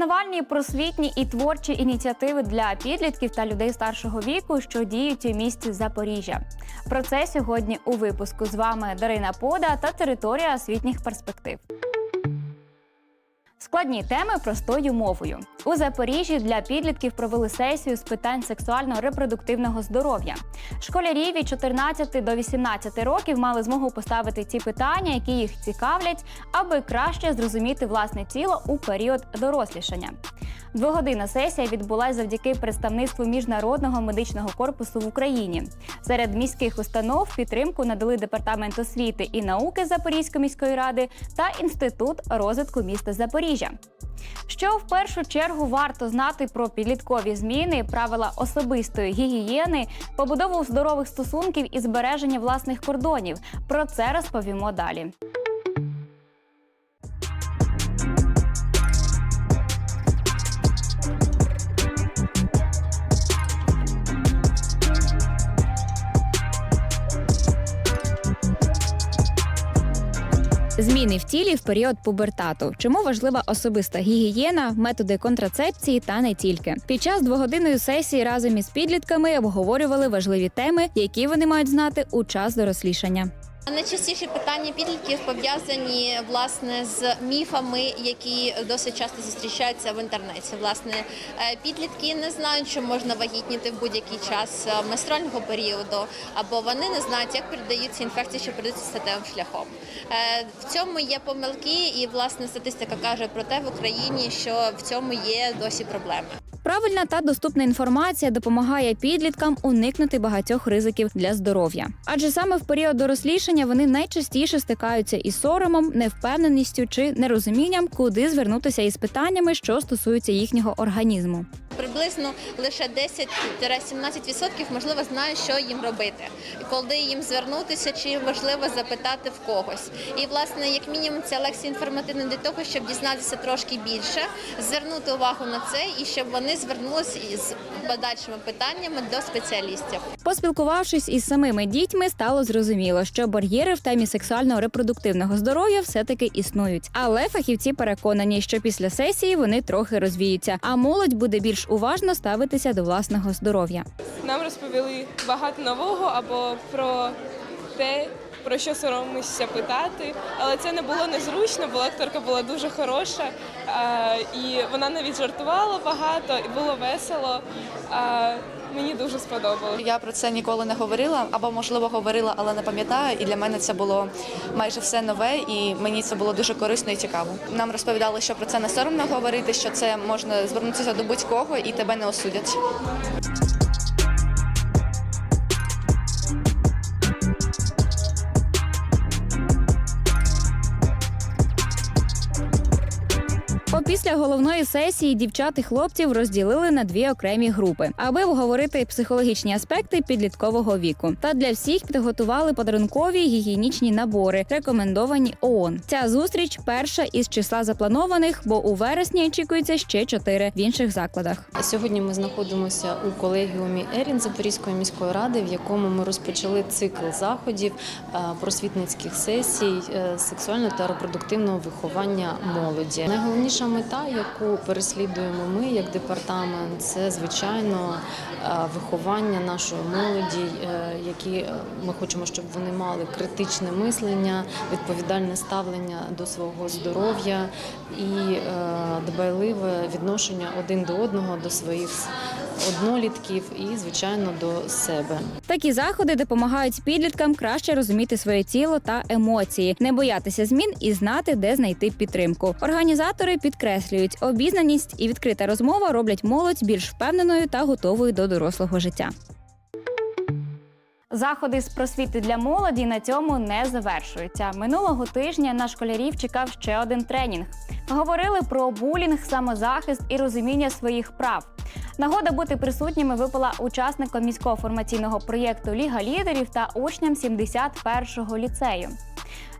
Пізнавальні, просвітні і творчі ініціативи для підлітків та людей старшого віку, що діють у місті Запоріжжя. Про це сьогодні у випуску з вами Дарина Пода та територія освітніх перспектив. Складні теми простою мовою у Запоріжжі для підлітків провели сесію з питань сексуально-репродуктивного здоров'я. Школярі від 14 до 18 років мали змогу поставити ці питання, які їх цікавлять, аби краще зрозуміти власне тіло у період дорослішання. Двогодинна сесія відбулася завдяки представництву міжнародного медичного корпусу в Україні. Серед міських установ підтримку надали департамент освіти і науки Запорізької міської ради та інститут розвитку міста Запоріжжя. Що в першу чергу варто знати про підліткові зміни, правила особистої гігієни, побудову здорових стосунків і збереження власних кордонів. Про це розповімо далі. Зміни в тілі в період пубертату. Чому важлива особиста гігієна, методи контрацепції та не тільки. Під час двогодинної сесії разом із підлітками обговорювали важливі теми, які вони мають знати у час дорослішання. Найчастіші питання підлітків пов'язані власне з міфами, які досить часто зустрічаються в інтернеті. Власне, е, підлітки не знають, що можна вагітніти в будь-який час е, менструального періоду, або вони не знають, як передаються інфекції, що передаються статевим шляхом. Е, В цьому є помилки, і власне статистика каже про те в Україні, що в цьому є досі проблеми. Правильна та доступна інформація допомагає підліткам уникнути багатьох ризиків для здоров'я. Адже саме в період дорослішання вони найчастіше стикаються із соромом, невпевненістю чи нерозумінням, куди звернутися із питаннями, що стосуються їхнього організму. Приблизно лише 10-17% можливо знають, що їм робити, коли їм звернутися, чи важливо запитати в когось. І власне, як мінімум, ця лекція інформативна для того, щоб дізнатися трошки більше, звернути увагу на це і щоб вони звернулися із подальшими питаннями до спеціалістів. Поспілкувавшись із самими дітьми, стало зрозуміло, що бар'єри в темі сексуально-репродуктивного здоров'я все-таки існують. Але фахівці переконані, що після сесії вони трохи розвіються, а молодь буде більш уважно ставитися до власного здоров'я. Нам розповіли багато нового або про те, про що соромишся питати. Але це не було незручно, бо лекторка була дуже хороша. І вона навіть жартувала багато, і було весело. Мені дуже сподобалось. Я про це ніколи не говорила, або можливо говорила, але не пам'ятаю. І для мене це було майже все нове, і мені це було дуже корисно і цікаво. Нам розповідали, що про це не соромно говорити, що це можна звернутися до будь-кого і тебе не осудять. Опісля головної сесії дівчат і хлопців розділили на дві окремі групи, аби обговорити психологічні аспекти підліткового віку. Та для всіх підготували подарункові гігієнічні набори, рекомендовані ООН. Ця зустріч перша із числа запланованих, бо у вересні очікується ще чотири в інших закладах. Сьогодні ми знаходимося у колегіумі Ерін Запорізької міської ради, в якому ми розпочали цикл заходів е, просвітницьких сесій е, сексуального та репродуктивного виховання молоді. Найголовніша мета, яку переслідуємо ми як департамент, це звичайно е, виховання нашої молоді, е, які е, ми хочемо, щоб вони мали критичне мислення, відповідальне ставлення до свого здоров'я і дбайливе відношення один до одного, до своїх однолітків і, звичайно, до себе. Такі заходи допомагають підліткам краще розуміти своє тіло та емоції, не боятися змін і знати, де знайти підтримку. Організатори підкреслюють, обізнаність і відкрита розмова роблять молодь більш впевненою та готовою до дорослого життя. Заходи з просвіти для молоді на цьому не завершуються. Минулого тижня на школярів чекав ще один тренінг. Говорили про булінг, самозахист і розуміння своїх прав. Нагода бути присутніми випала учасникам міського формаційного проєкту Ліга лідерів та учням 71-го ліцею.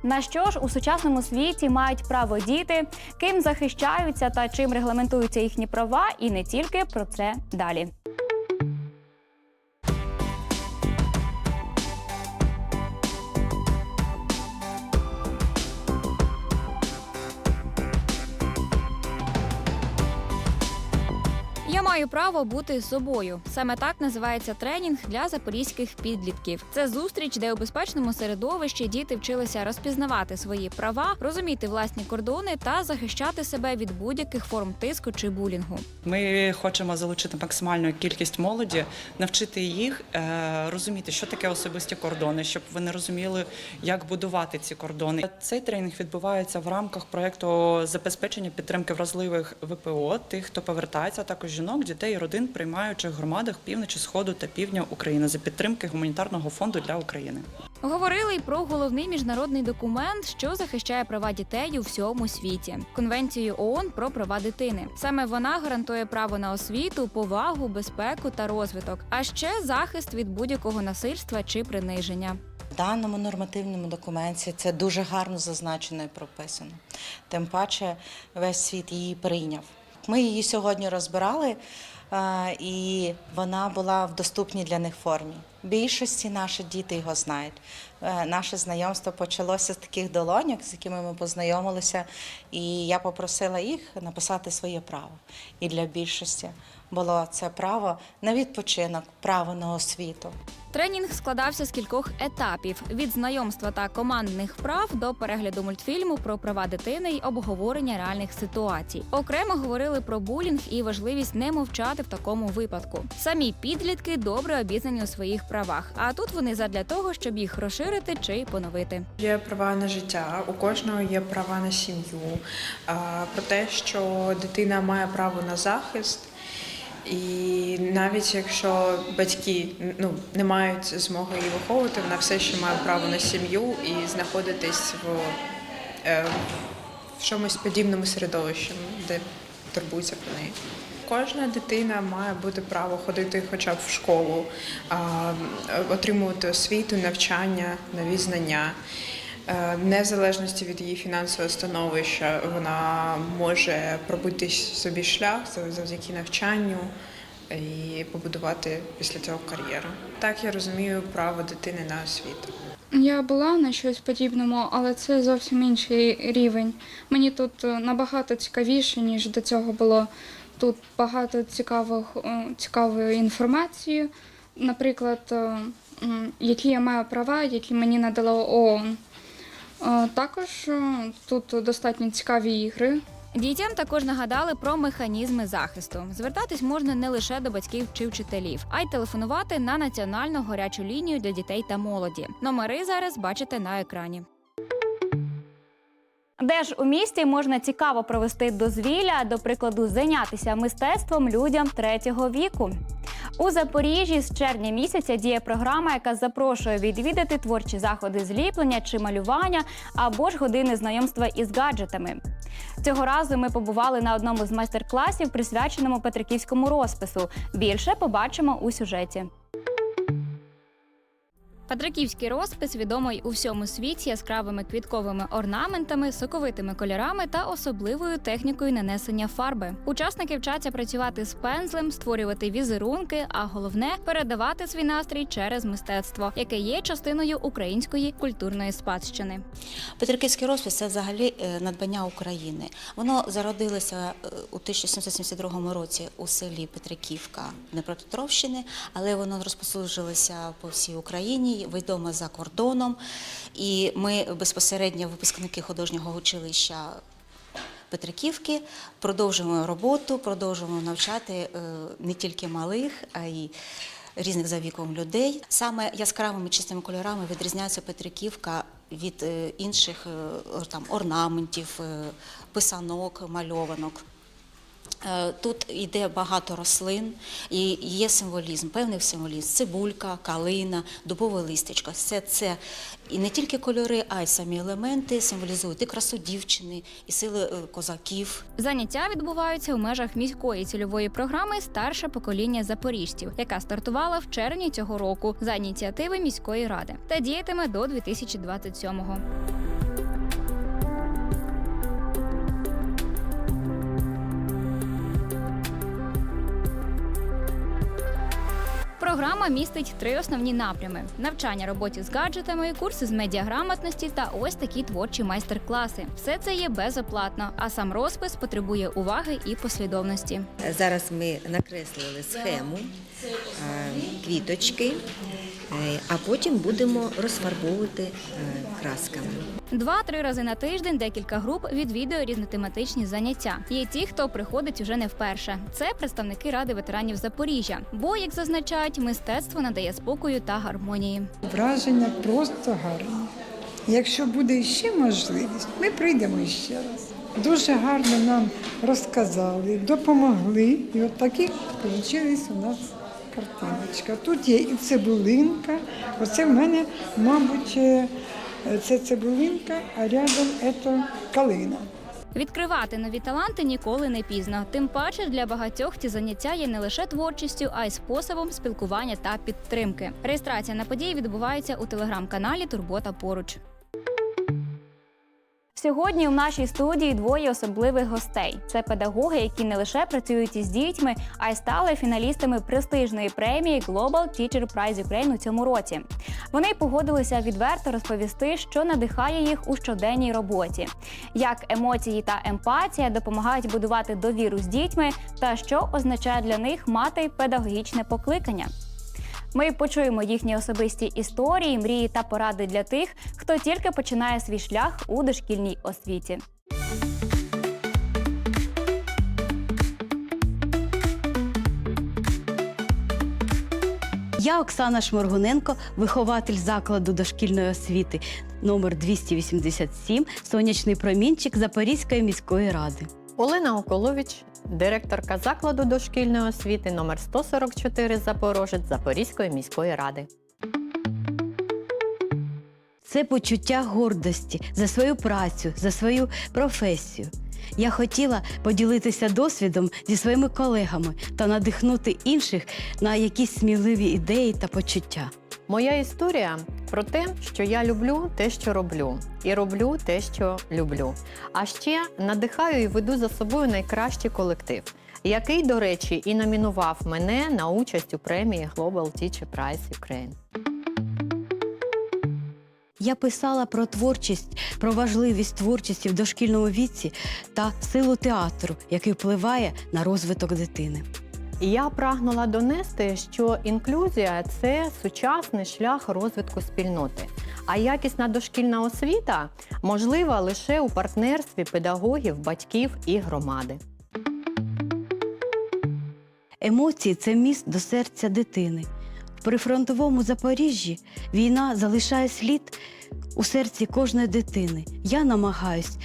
На що ж у сучасному світі мають право діти, ким захищаються та чим регламентуються їхні права, і не тільки про це далі. Маю право бути собою. Саме так називається тренінг для запорізьких підлітків. Це зустріч, де у безпечному середовищі діти вчилися розпізнавати свої права, розуміти власні кордони та захищати себе від будь-яких форм тиску чи булінгу. Ми хочемо залучити максимальну кількість молоді, навчити їх е, розуміти, що таке особисті кордони, щоб вони розуміли, як будувати ці кордони. Цей тренінг відбувається в рамках проєкту забезпечення підтримки вразливих ВПО, тих, хто повертається, а також жінок, дітей і родин, приймаючих громадах півночі, сходу та півдня України за підтримки гуманітарного фонду для України. Говорили й про головний міжнародний документ, що захищає права дітей у всьому світі конвенцію ООН про права дитини. Саме вона гарантує право на освіту, повагу, безпеку та розвиток, а ще захист від будь-якого насильства чи приниження. В даному нормативному документі це дуже гарно зазначено і прописано. Тим паче весь світ її прийняв. Ми її сьогодні розбирали, е, і вона була в доступній для них формі. Більшості наші діти його знають. Е, Наше знайомство почалося з таких долоньок, з якими ми познайомилися, і я попросила їх написати своє право. І для більшості було це право на відпочинок, право на освіту. Тренінг складався з кількох етапів: від знайомства та командних вправ до перегляду мультфільму про права дитини й обговорення реальних ситуацій. Окремо говорили про булінг і важливість не мовчати в такому випадку. Самі підлітки добре обізнані у своїх правах. А тут вони задля того, щоб їх розширити чи поновити. Є права на життя, у кожного є права на сім'ю, про те, що дитина має право на захист. І навіть якщо батьки ну, не мають змоги її виховувати, вона все ще має право на сім'ю і знаходитись в, е, в чомусь подібному середовищі, де турбуються про неї. Кожна дитина має бути право ходити хоча б в школу, а, отримувати освіту, навчання, нові знання. Е, Не в залежності від її фінансового становища, вона може пробити собі шлях завдяки навчанню і побудувати після цього кар'єру. Так я розумію право дитини на освіту. Я була на щось подібному, але це зовсім інший рівень. Мені тут е, набагато цікавіше, ніж до цього було. Тут багато цікавих, е, цікавої інформації, наприклад, які я маю права, які мені надало ООН. Е, Також е, тут достатньо цікаві ігри. Дітям також нагадали про механізми захисту. Звертатись можна не лише до батьків чи вчителів, а й телефонувати на національну гарячу лінію для дітей та молоді. Номери зараз бачите на екрані. Де ж у місті можна цікаво провести дозвілля, до прикладу, зайнятися мистецтвом людям третього віку. У Запоріжжі з червня місяця діє програма, яка запрошує відвідати творчі заходи зліплення чи малювання або ж години знайомства із гаджетами. Цього разу ми побували на одному з майстер-класів, присвяченому Петриківському розпису. Більше побачимо у сюжеті. Петриківський розпис відомий у всьому світі яскравими квітковими орнаментами, соковитими кольорами та особливою технікою нанесення фарби. Учасники вчаться працювати з пензлем, створювати візерунки, а головне передавати свій настрій через мистецтво, яке є частиною української культурної спадщини. Петриківський розпис це взагалі е, надбання України. Воно зародилося е, у 1772 році у селі Петриківка Дніпропетровщини, але воно розпосужилося по всій Україні, відомо за кордоном. І ми безпосередньо випускники художнього училища. Петриківки продовжуємо роботу, продовжуємо навчати е, не тільки малих, а й різних за віком людей. Саме яскравими чистими кольорами відрізняється Петриківка від е, інших е, там орнаментів, писанок, мальованок. Е, Тут йде багато рослин і є символізм, певний символізм. Цибулька, калина, дубове листячко. Все це і не тільки кольори, а й самі елементи символізують і красу дівчини, і сили е, козаків. Заняття відбуваються у межах міської цільової програми Старше покоління запоріжців, яка стартувала в червні цього року за ініціативи міської ради та діятиме до 2027-го. Програма містить три основні напрями: навчання роботі з гаджетами, курси з медіаграмотності та ось такі творчі майстер-класи. Все це є безоплатно, а сам розпис потребує уваги і послідовності. Зараз ми накреслили схему, квіточки, а потім будемо розфарбовувати е, красками. Два-три рази на тиждень декілька груп відвідує різнотематичні заняття. Є ті, хто приходить уже не вперше. Це представники ради ветеранів Запоріжжя. Бо, як зазначають, мистецтво надає спокою та гармонії. Враження просто гарні. Якщо буде ще можливість, ми прийдемо ще раз. Дуже гарно нам розказали, допомогли. І от такі вийшли у нас картиночка. Тут є і цибулинка. Оце в мене, мабуть, е, це цибулинка, а рядом це калина. Відкривати нові таланти ніколи не пізно. Тим паче для багатьох ці заняття є не лише творчістю, а й способом спілкування та підтримки. Реєстрація на події відбувається у телеграм-каналі Турбота поруч. Сьогодні у нашій студії двоє особливих гостей. Це педагоги, які не лише працюють із дітьми, а й стали фіналістами престижної премії Global Teacher Prize Ukraine у цьому році. Вони погодилися відверто розповісти, що надихає їх у щоденній роботі, як емоції та емпатія допомагають будувати довіру з дітьми, та що означає для них мати педагогічне покликання. Ми почуємо їхні особисті історії, мрії та поради для тих, хто тільки починає свій шлях у дошкільній освіті. Я Оксана Шморгуненко, вихователь закладу дошкільної освіти номер 287, сонячний промінчик Запорізької міської ради. Олена Околович, директорка закладу дошкільної освіти номер 144 Запорожець Запорізької міської ради. Це почуття гордості за свою працю, за свою професію. Я хотіла поділитися досвідом зі своїми колегами та надихнути інших на якісь сміливі ідеї та почуття. Моя історія про те, що я люблю те, що роблю, і роблю те, що люблю. А ще надихаю і веду за собою найкращий колектив, який, до речі, і номінував мене на участь у премії Global Teacher Prize Ukraine. Я писала про творчість, про важливість творчості в дошкільному віці та силу театру, який впливає на розвиток дитини. І я прагнула донести, що інклюзія це сучасний шлях розвитку спільноти. А якісна дошкільна освіта можлива лише у партнерстві педагогів, батьків і громади. Емоції це міст до серця дитини. В прифронтовому Запоріжжі війна залишає слід у серці кожної дитини. Я намагаюсь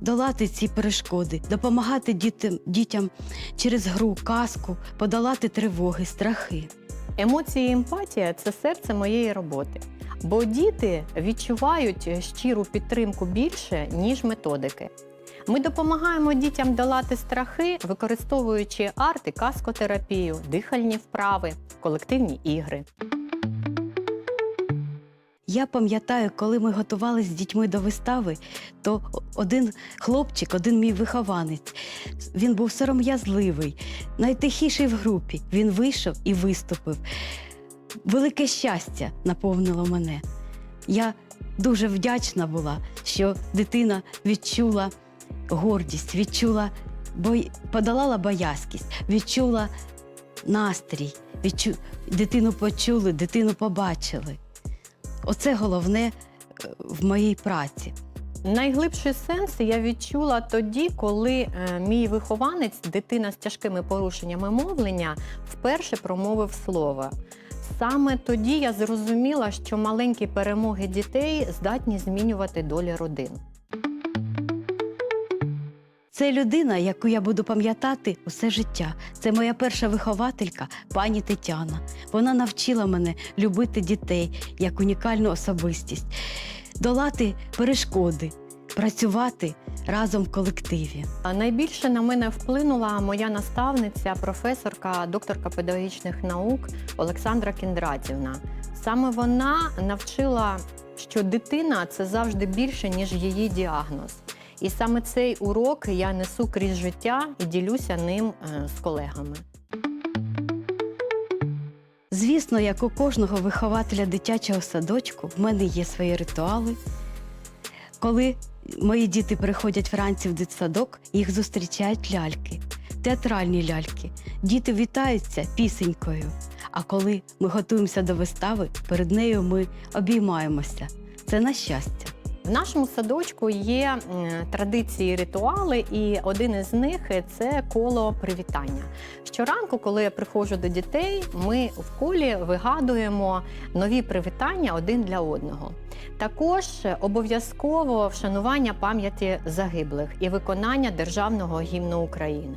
долати ці перешкоди, допомагати дітям, дітям через гру, казку, подолати тривоги, страхи. Емоції і емпатія це серце моєї роботи. Бо діти відчувають щиру підтримку більше, ніж методики. Ми допомагаємо дітям долати страхи, використовуючи арт і каскотерапію, дихальні вправи, колективні ігри. Я пам'ятаю, коли ми готувалися з дітьми до вистави, то один хлопчик, один мій вихованець, він був сором'язливий, найтихіший в групі. Він вийшов і виступив. Велике щастя наповнило мене. Я дуже вдячна була, що дитина відчула гордість, відчула бой... подолала боязкість, відчула настрій, відчу... дитину почули, дитину побачили. Оце головне е, в моїй праці. Найглибший сенс я відчула тоді, коли е, мій вихованець, дитина з тяжкими порушеннями мовлення, вперше промовив слово. Саме тоді я зрозуміла, що маленькі перемоги дітей здатні змінювати долі родин. Це людина, яку я буду пам'ятати усе життя. Це моя перша вихователька, пані Тетяна. Вона навчила мене любити дітей як унікальну особистість, долати перешкоди, працювати разом в колективі. Найбільше на мене вплинула моя наставниця, професорка, докторка педагогічних наук Олександра Кіндратівна. Саме вона навчила, що дитина це завжди більше, ніж її діагноз. І саме цей урок я несу крізь життя і ділюся ним е, з колегами. Звісно, як у кожного вихователя дитячого садочку, в мене є свої ритуали. Коли мої діти приходять вранці в дитсадок, їх зустрічають ляльки, театральні ляльки. Діти вітаються пісенькою. А коли ми готуємося до вистави, перед нею ми обіймаємося. Це на щастя. В нашому садочку є традиції, ритуали, і один із них це коло привітання. Щоранку, коли я приходжу до дітей, ми в колі вигадуємо нові привітання один для одного. Також обов'язково вшанування пам'яті загиблих і виконання державного гімну України.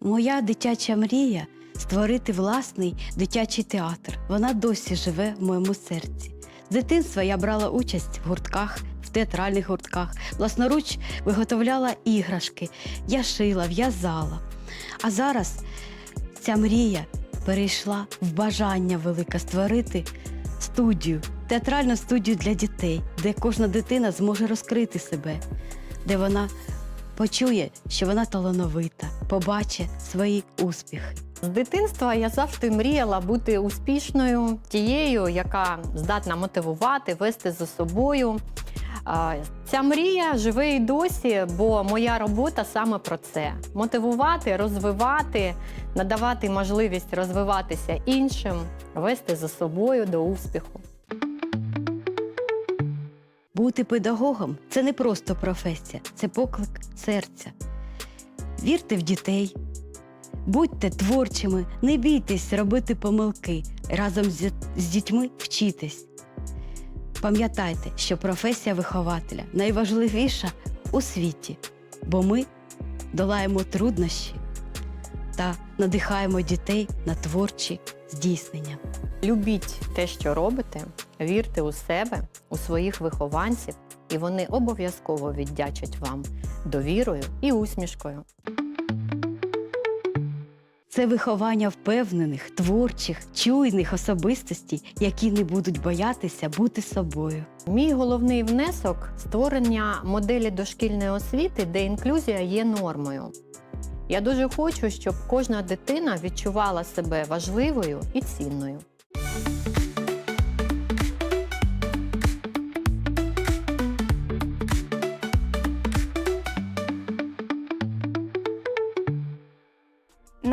Моя дитяча мрія створити власний дитячий театр. Вона досі живе в моєму серці. З дитинства я брала участь в гуртках, в театральних гуртках, власноруч виготовляла іграшки, я шила, в'язала. А зараз ця мрія перейшла в бажання велике створити студію, театральну студію для дітей, де кожна дитина зможе розкрити себе, де вона почує, що вона талановита, побачить свої успіхи. З дитинства я завжди мріяла бути успішною, тією, яка здатна мотивувати, вести за собою. Ця мрія живе і досі, бо моя робота саме про це: мотивувати, розвивати, надавати можливість розвиватися іншим, вести за собою до успіху. Бути педагогом це не просто професія, це поклик серця. Вірте в дітей, будьте творчими, не бійтесь робити помилки, разом з, з дітьми вчитесь. Пам'ятайте, що професія вихователя найважливіша у світі, бо ми долаємо труднощі та надихаємо дітей на творчі здійснення. Любіть те, що робите, вірте у себе, у своїх вихованців, і вони обов'язково віддячать вам довірою і усмішкою. Це виховання впевнених, творчих, чуйних особистостей, які не будуть боятися бути собою. Мій головний внесок створення моделі дошкільної освіти, де інклюзія є нормою. Я дуже хочу, щоб кожна дитина відчувала себе важливою і цінною.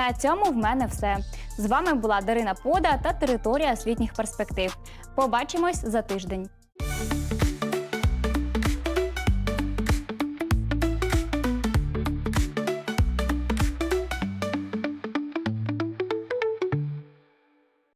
На цьому в мене все. З вами була Дарина Пода та територія освітніх перспектив. Побачимось за тиждень.